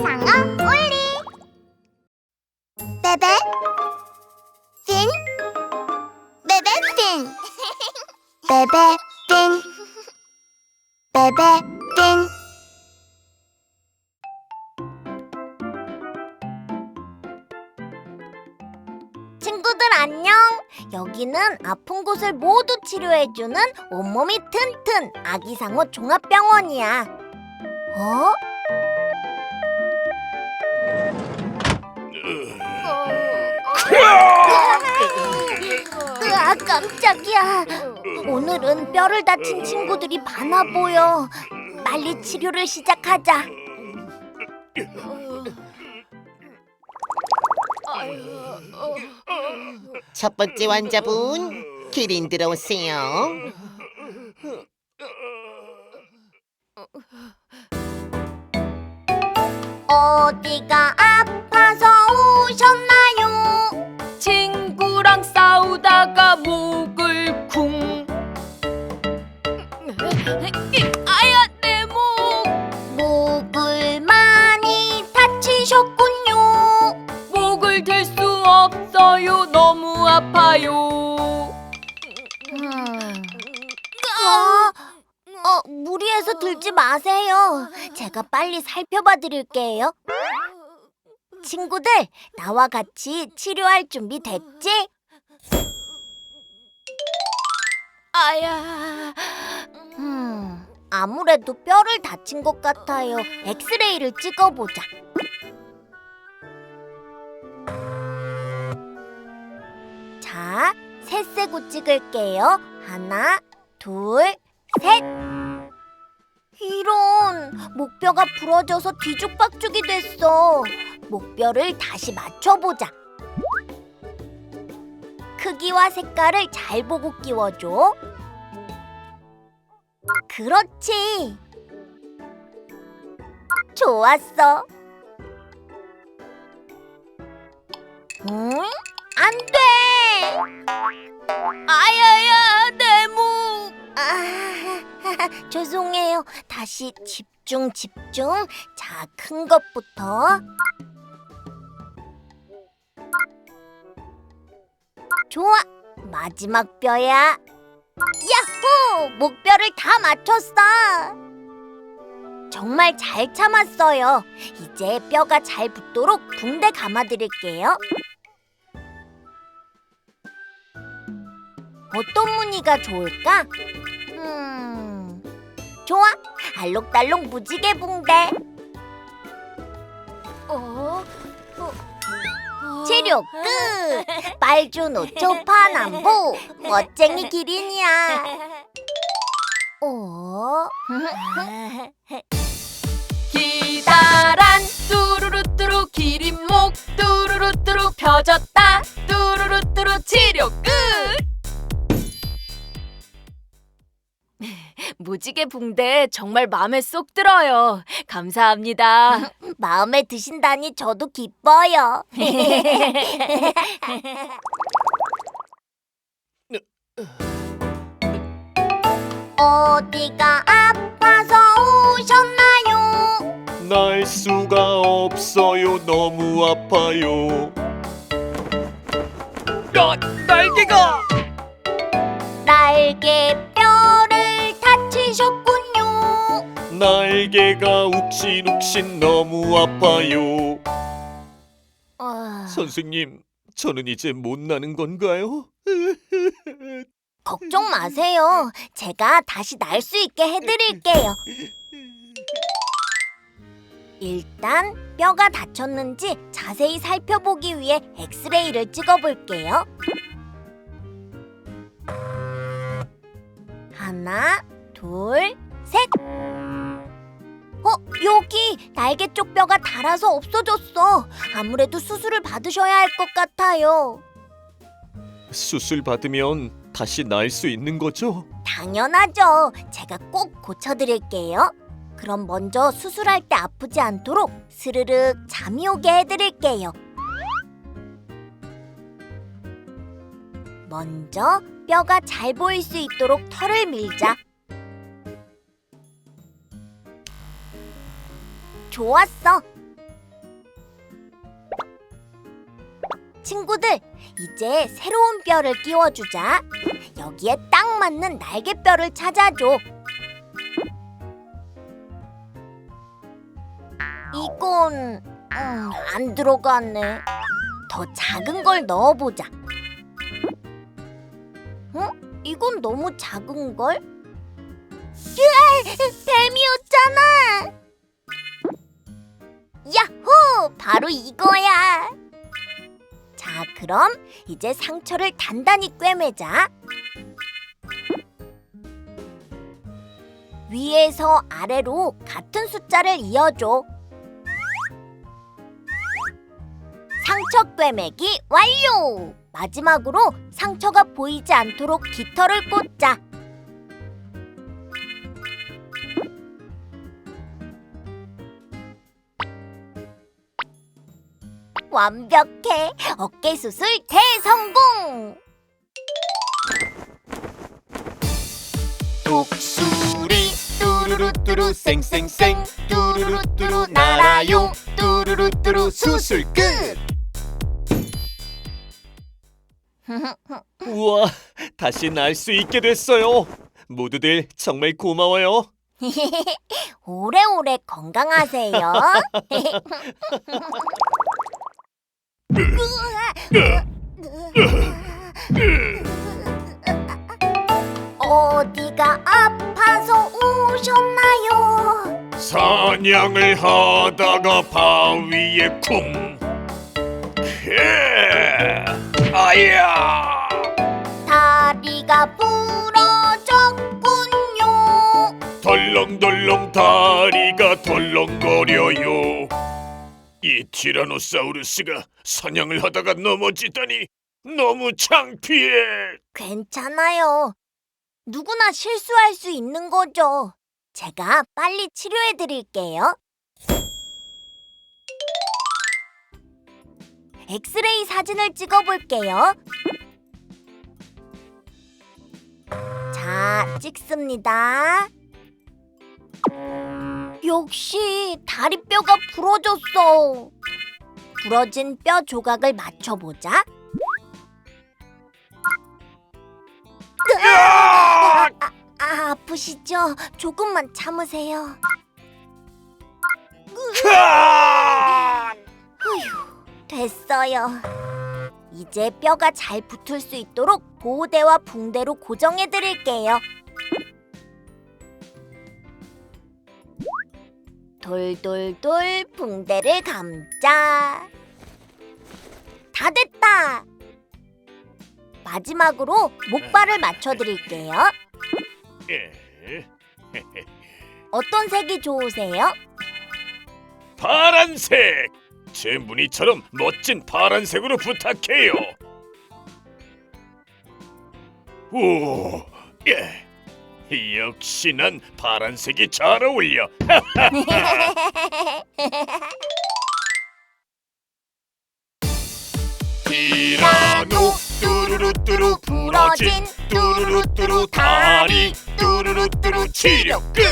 아기상어 올리 베베 핀 베베 핀 베베 핀 베베 핀 친구들 안녕. 여기는 아픈 곳을 모두 치료해주는 온몸이 튼튼 아기상어 종합병원이야. 어? 깜짝이야. 오늘은 뼈를 다친 친구들이 많아 보여. 빨리 치료를 시작하자. 첫 번째 환자분 기린 들어오세요. 어디가 아파서 오셨나 빨리 살펴봐 드릴게요. 친구들, 나와 같이 치료할 준비 됐지? 아야 음, 아무래도 뼈를 다친 것 같아요. 엑스레이를 찍어보자. 자, 셋 세고 찍을게요. 하나, 둘, 셋. 이런, 목뼈가 부러져서 뒤죽박죽이 됐어. 목뼈를 다시 맞춰보자. 크기와 색깔을 잘 보고 끼워줘. 그렇지. 좋았어. 응? 안 돼! 아 죄송해요. 다시 집중, 집중. 자, 큰 것부터. 좋아. 마지막 뼈야. 야호! 목뼈를 다 맞췄어. 정말 잘 참았어요. 이제 뼈가 잘 붙도록 붕대 감아드릴게요. 어떤 무늬가 좋을까? 음, 좋아. 알록달록 무지개 붕대. 어? 치료 끝. 빨주노 초파남보 멋쟁이 기린이야. 어? 기다란 뚜루루뚜루 기린목 뚜루루뚜루 펴졌다 뚜루루뚜루 치료 끝 무지개 붕대 정말 마음에 쏙 들어요. 감사합니다. 마음에 드신다니 저도 기뻐요. 어디가 아파서 오셨나요? 날 수가 없어요. 너무 아파요. 야 날개가! 날개 다치셨군요. 날개가 욱신욱신 너무 아파요 어, 선생님 저는 이제 못 나는 건가요? 걱정 마세요. 제가 다시 날 수 있게 해드릴게요. 일단 뼈가 다쳤는지 자세히 살펴보기 위해 엑스레이를 찍어볼게요. 하나, 둘, 셋. 어, 여기 날개 쪽 뼈가 닳아서 없어졌어. 아무래도 수술을 받으셔야 할 것 같아요. 수술 받으면 다시 날 수 있는 거죠? 당연하죠. 제가 꼭 고쳐드릴게요. 그럼 먼저 수술할 때 아프지 않도록 스르륵 잠이 오게 해드릴게요. 먼저 뼈가 잘 보일 수 있도록 털을 밀자. 좋았어. 친구들, 이제 새로운 뼈를 끼워주자. 여기에 딱 맞는 날개뼈를 찾아줘. 이건 음, 안 들어가네. 더 작은 걸 넣어보자. 어? 이건 너무 작은 걸? 으아! 뱀이었잖아. 야호! 바로 이거야. 자, 그럼 이제 상처를 단단히 꿰매자. 위에서 아래로 같은 숫자를 이어줘. 상처 꿰매기 완료! 마지막으로 상처가 보이지 않도록 깃털을 꽂자. 완벽해! 어깨 수술 대성공! 독수리 뚜루루뚜루 쌩쌩쌩 뚜루루뚜루 날아요 뚜루루뚜루 수술 끝 우와 다시 날 수 있게 됐어요 모두들 정말 고마워요 오래오래 건강하세요. 어디가 아파서 오셨나요? 사냥을 하다가 바위에 쿵 해! 아야 다리가 부러졌군요. 덜렁덜렁 다리가 덜렁거려요 이 티라노사우루스가 사냥을 하다가 넘어지다니 너무 창피해 괜찮아요. 누구나 실수할 수 있는 거죠. 제가 빨리 치료해 드릴게요. 엑스레이 사진을 찍어 볼게요. 자, 찍습니다. 역시 다리뼈가 부러졌어. 부러진 뼈 조각을 맞춰보자. 야! 아, 아프시죠? 조금만 참으세요. 카! 휴, 됐어요. 이제 뼈가 잘 붙을 수 있도록 보호대와 붕대로 고정해 드릴게요. 돌돌돌 붕대를 감자. 다 됐다. 마지막으로 목발을 맞춰 드릴게요. 예. 어떤 색이 좋으세요? 파란색. 제 무늬처럼 멋진 파란색으로 부탁해요. 오, 예. 역시 난 파란색이 잘 어울려. 티라노 뚜루루뚜루 부러진 뚜루루뚜루 다리 뚜루루뚜루 치료 끝.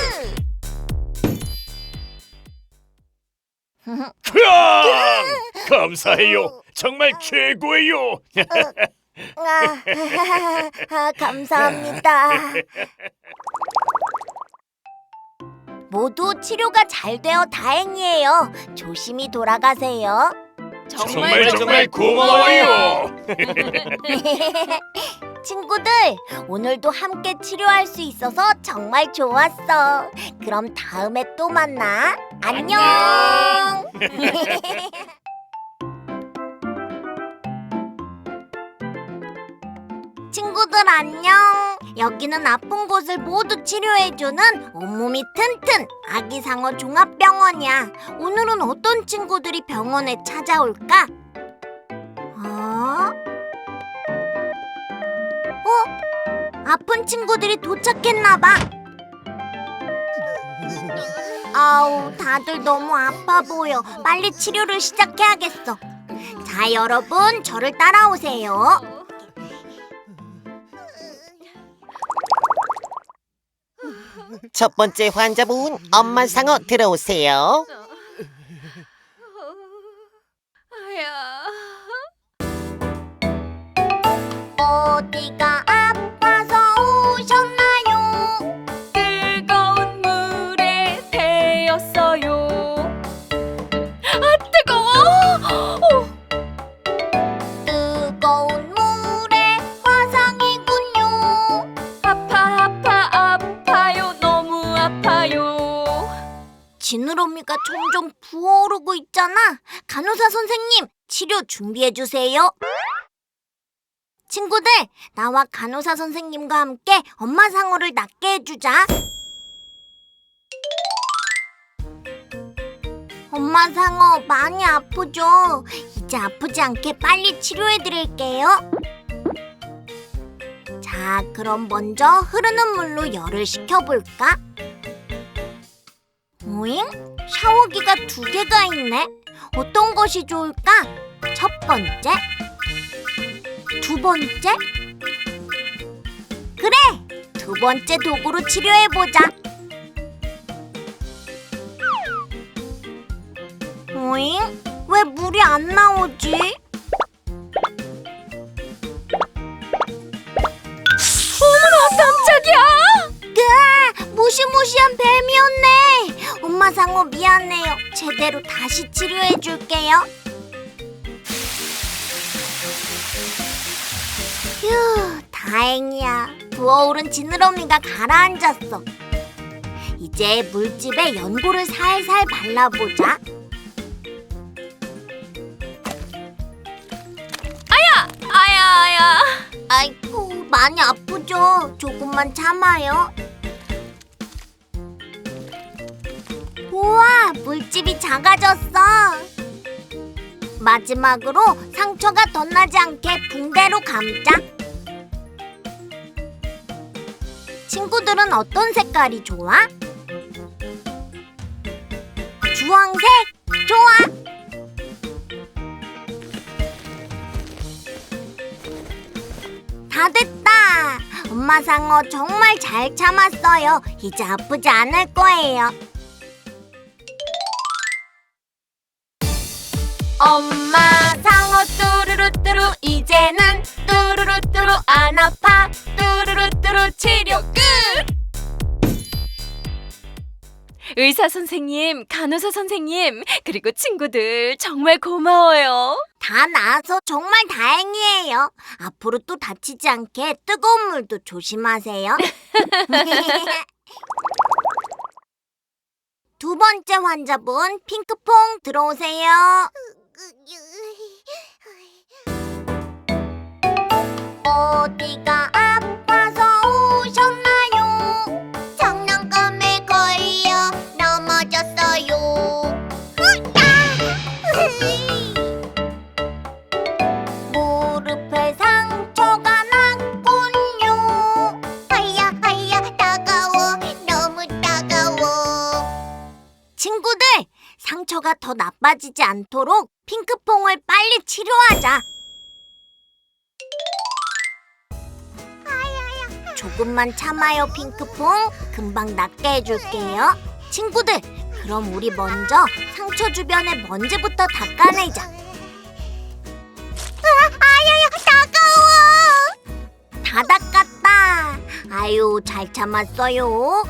감사해요. 정말 최고예요. 아, 아, 감사합니다. 모두 치료가 잘 되어 다행이에요. 조심히 돌아가세요. 정말 정말 고마워요. 친구들, 오늘도 함께 치료할 수 있어서 정말 좋았어. 그럼 다음에 또 만나. 안녕. 친구들 안녕. 여기는 아픈 곳을 모두 치료해주는 온몸이 튼튼 아기 상어 종합병원이야. 오늘은 어떤 친구들이 병원에 찾아올까? 어? 어? 아픈 친구들이 도착했나봐. 아우, 다들 너무 아파 보여. 빨리 치료를 시작해야겠어. 자, 여러분, 저를 따라오세요. 첫 번째 환자분 엄마 상어 들어오세요. 아야. 어디가 선생님, 치료 준비해 주세요. 친구들, 나와 간호사 선생님과 함께 엄마 상어를 낫게 해주자. 엄마 상어 많이 아프죠? 이제 아프지 않게 빨리 치료해 드릴게요. 자, 그럼 먼저 흐르는 물로 열을 식혀볼까? 오잉? 샤워기가 두 개가 있네. 어떤 것이 좋을까? 첫 번째, 두 번째. 그래, 두 번째 도구로 치료해 보자. 오잉? 왜 물이 안 나오지? 깜짝이야! 으아, 무시무시한 뱀이었네. 엄마 상어 미안해요. 제대로 다시 치료해 줄게요. 휴, 다행이야. 부어오른 지느러미가 가라앉았어. 이제 물집에 연고를 살살 발라보자. 아야 아야. 아이고, 많이 아프죠? 조금만 참아요. 우와, 물집이 작아졌어. 마지막으로 상처가 더 나지 않게 붕대로 감자. 친구들은 어떤 색깔이 좋아? 주황색? 좋아. 다 됐다. 엄마 상어 정말 잘 참았어요. 이제 아프지 않을 거예요. 엄마 상어 뚜루루뚜루 이제는 뚜루루뚜루 안 아파 뚜루루뚜루 치료 끝 의사 선생님, 간호사 선생님, 그리고 친구들 정말 고마워요. 다 나아서 정말 다행이에요. 앞으로 또 다치지 않게 뜨거운 물도 조심하세요. 두 번째 환자분 핑크퐁 들어오세요. 어디가 아파 나빠지지 않도록 핑크퐁을 빨리 치료하자. 조금만 참아요, 핑크퐁. 금방 낫게 해줄게요. 친구들, 그럼 우리 먼저 상처 주변의 먼지부터 닦아내자. 아야야 따가워 다 닦았다 아유 잘 참았어요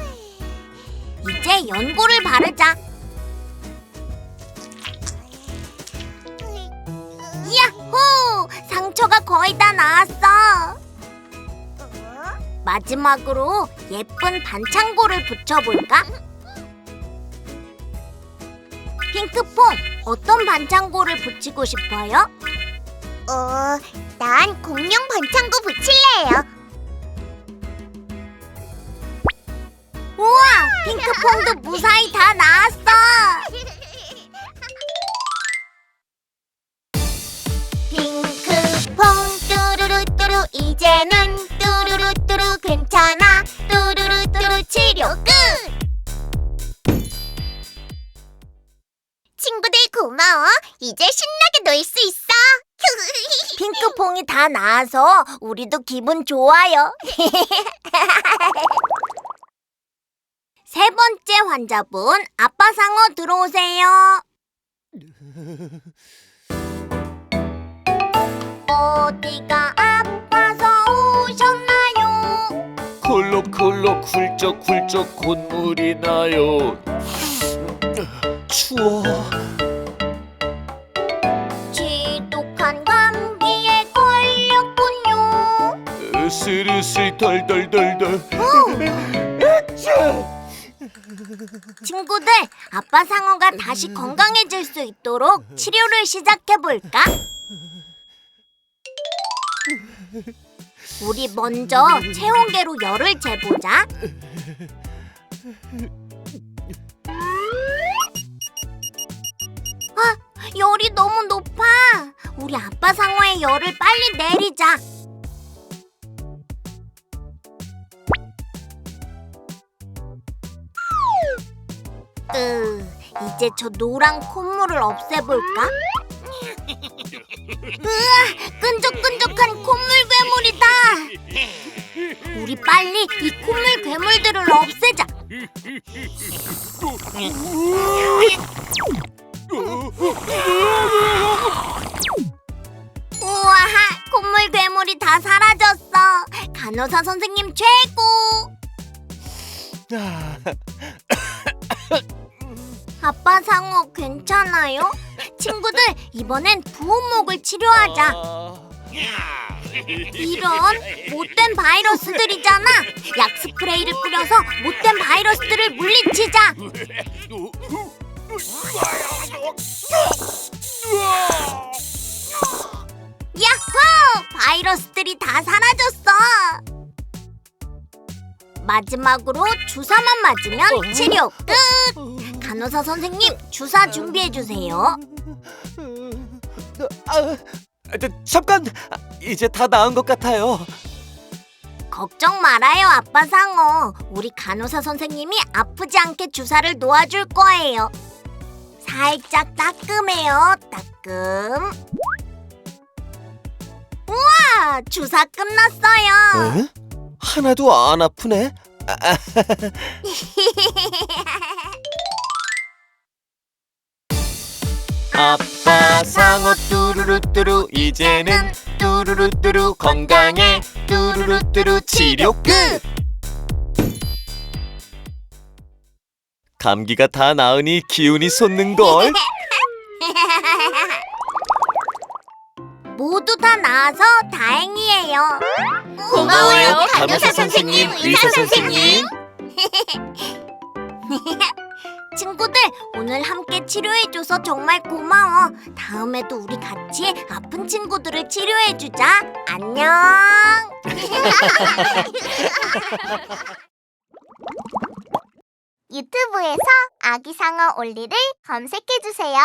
이제 연고를 바르자 호 상처가 거의 다 나았어 마지막으로 예쁜 반창고를 붙여볼까? 핑크퐁 어떤 반창고를 붙이고 싶어요? 어, 난 공룡 반창고 붙일래요. 우와, 핑크퐁도 무사히 다 나았어. 이제는 뚜루루 뚜루 괜찮아 뚜루루 뚜루 치료 끝. 친구들 고마워. 이제 신나게 놀 수 있어. 핑크퐁이 다 나아서 우리도 기분 좋아요. 세 번째 환자분 아빠 상어 들어오세요. 어디가 아 파서 홀로 굴쩍굴쩍 콧물이 나요. 추워. 지독한 감기에 걸렸군요. 으슬으슬 덜덜덜덜. 친구들, 아빠 상어가 다시 건강해질 수 있도록 치료를 시작해 볼까? 우리 먼저 체온계로 열을 재보자. 아, 열이 너무 높아. 우리 아빠 상어의 열을 빨리 내리자. 으, 이제 저 노란 콧물을 없애볼까? 으아, 끈적끈적한 콧물 괴물이다. 우리 빨리 이 콧물 괴물들을 없애자. 우와, 콧물 괴물이 다 사라졌어. 간호사 선생님 최고. 아빠 상어 괜찮아요? 친구들 이번엔 부온목을 치료하자. 이런 못된 바이러스들이잖아. 약 스프레이를 뿌려서 못된 바이러스들을 물리치자. 야호! 바이러스들이 다 사라졌어. 마지막으로 주사만 맞으면 치료 끝. 간호사 선생님 주사 준비해 주세요. 아, 저, 잠깐 이제 다 나은 것 같아요. 걱정 말아요, 아빠 상어. 우리 간호사 선생님이 아프지 않게 주사를 놓아줄 거예요. 살짝 따끔해요, 따끔. 우와, 주사 끝났어요. 응? 하나도 안 아프네. 아빠 상어 뚜루루뚜루 이제는 뚜루루뚜루 건강해 뚜루루뚜루 치료 끝. 감기가 다 나으니 기운이 솟는 걸. 모두 다 나아서 다행이에요. 고마워요, 간호사 선생님, 의사 선생님. 친구들 오늘 함께 치료해줘서 정말 고마워. 다음에도 우리 같이 아픈 친구들을 치료해주자. 안녕. 유튜브에서 아기상어 올리를 검색해주세요.